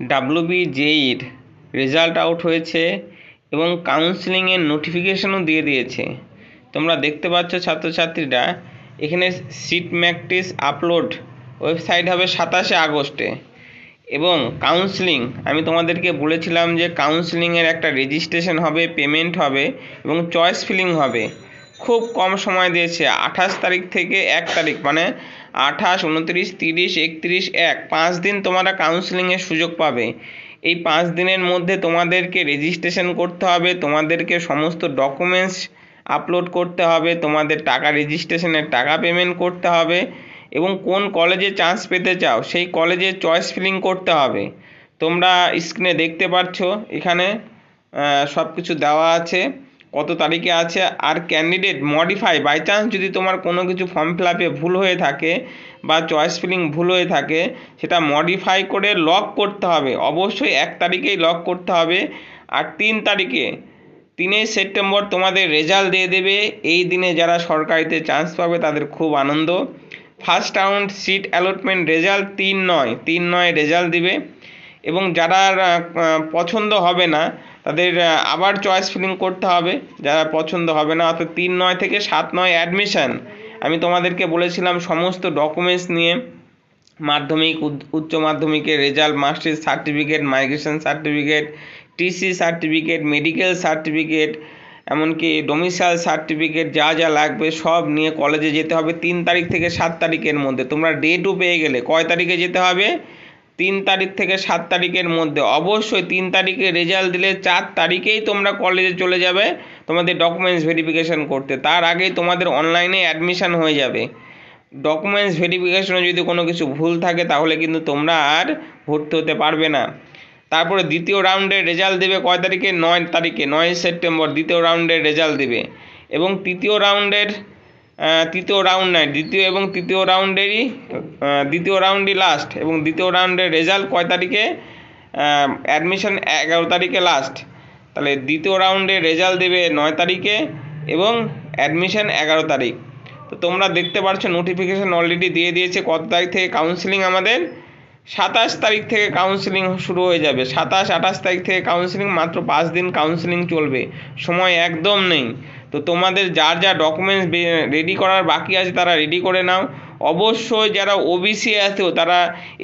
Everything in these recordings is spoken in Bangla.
ডাব্লিউবি জেইর রেজাল্ট আউট হয়েছে এবং কাউন্সিলিংয়ের নোটিফিকেশনও দিয়ে দিয়েছে। তোমরা দেখতে পাচ্ছ ছাত্রছাত্রীরা, এখানে সিট ম্যাকটিস আপলোড ওয়েবসাইট হবে সাতাশে আগস্টে। এবং কাউন্সিলিং, আমি তোমাদেরকে বলেছিলাম যে কাউন্সিলিংয়ের একটা রেজিস্ট্রেশন হবে, পেমেন্ট হবে এবং চয়েস ফিলিং হবে। খুব কম সময় দিয়েছে, আঠাশ তারিখ থেকে এক তারিখ মানে আঠাশ, উনত্রিশ, তিরিশ, একত্রিশ, এক। পাঁচ দিন তোমরা কাউন্সিলিংয়ের সুযোগ পাবে। এই পাঁচ দিনের মধ্যে তোমাদেরকে রেজিস্ট্রেশন করতে হবে, তোমাদেরকে সমস্ত ডকুমেন্টস আপলোড করতে হবে, তোমাদের টাকা রেজিস্ট্রেশনের টাকা পেমেন্ট করতে হবে এবং কোন কলেজে চান্স পেতে চাও, সেই কলেজে চয়েস ফিলিং করতে হবে। তোমরা স্ক্রিনে দেখতে পাচ্ছ এখানে সব কিছু দেওয়া আছে। কত তারিখে আছে আর ক্যান্ডিডেট মডিফাই বাই চান্স যদি তোমার কোনো কিছু ফর্ম ফিল আপে ভুল হয়ে থাকে বা চয়েস ফিলিং ভুল হয়ে থাকে, সেটা মডিফাই করে লক করতে হবে। অবশ্যই এক তারিখেই লক করতে হবে আর তিন তারিখে তিনই সেপ্টেম্বর তোমাদের রেজাল্ট দিয়ে দেবে। এই দিনে যারা সরকারিতে চান্স পাবে তাদের খুব আনন্দ। First round seat allotment result তিন নয় তিন নয় রেজাল্ট দিবে। এবং যারা পছন্দ হবে না, তাদের আবার চয়েস ফিলিং করতে হবে। যারা পছন্দ হবে না, অর্থাৎ তিন নয় থেকে সাত নয় অ্যাডমিশান আমি তোমাদেরকে বলেছিলাম সমস্ত ডকুমেন্টস নিয়ে মাধ্যমিক উচ্চ মাধ্যমিকের result marksheet certificate migration certificate TC certificate medical certificate এমনকি ডোমিসাইল সার্টিফিকেট যা যা লাগবে সব নিয়ে কলেজে যেতে হবে। তিন তারিখ থেকে সাত তারিখের মধ্যে। তোমরা ডেটও পেয়ে গেলে। কয় তারিখে যেতে হবে? তিন তারিখ থেকে সাত তারিখের মধ্যে। অবশ্যই তিন তারিখে রেজাল্ট দিলে চার তারিখেই তোমরা কলেজে চলে যাবে, তোমাদের ডকুমেন্টস ভেরিফিকেশান করতে। তার আগেই তোমাদের অনলাইনে অ্যাডমিশান হয়ে যাবে। ডকুমেন্টস ভেরিফিকেশনে যদি কোনো কিছু ভুল থাকে, তাহলে কিন্তু তোমরা আর ভর্তি হতে পারবে না। তারপরে দ্বিতীয় রাউন্ডে রেজাল্ট দেবে কয় তারিখে? নয় তারিখে, নয় সেপ্টেম্বর। দ্বিতীয় রাউন্ডের রেজাল্ট দেবে। এবং তৃতীয় রাউন্ডের তৃতীয় রাউন্ড নয়। দ্বিতীয় এবং তৃতীয় রাউন্ডেরই দ্বিতীয় রাউন্ডই লাস্ট এবং দ্বিতীয় রাউন্ডের রেজাল্ট কয় তারিখে? অ্যাডমিশন এগারো তারিখে লাস্ট তাহলে দ্বিতীয় রাউন্ডের রেজাল্ট দেবে নয় তারিখে এবং অ্যাডমিশন এগারো তারিখ। তো তোমরা দেখতে পাচ্ছ নোটিফিকেশান অলরেডি দিয়ে দিয়েছে কত তারিখ থেকে কাউন্সিলিং আমাদের? সাতাশ তারিখ থেকে কাউন্সিলিং শুরু হয়ে যাবে। সাতাশ, আঠাশ তারিখ থেকে কাউন্সিলিং মাত্র পাঁচ দিন কাউন্সিলিং চলবে। সময় একদম নেই। তো তোমাদের যার যা ডকুমেন্টস রেডি করার বাকি আছে তারা রেডি করে নাও। অবশ্যই যারা ওবিসি আছো, তারা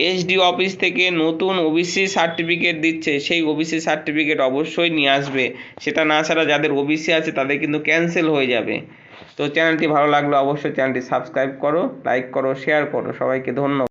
এসডি অফিস থেকে নতুন ওবিসি সার্টিফিকেট দিচ্ছে। সেই ওবিসি সার্টিফিকেট অবশ্যই নিয়ে আসবে। সেটা না ছাড়া যাদের ওবিসি আছে, তাদের কিন্তু ক্যান্সেল হয়ে যাবে। তো চ্যানেলটি ভালো লাগলে অবশ্যই চ্যানেলটি সাবস্ক্রাইব করো লাইক করো শেয়ার করো। সবাইকে ধন্যবাদ।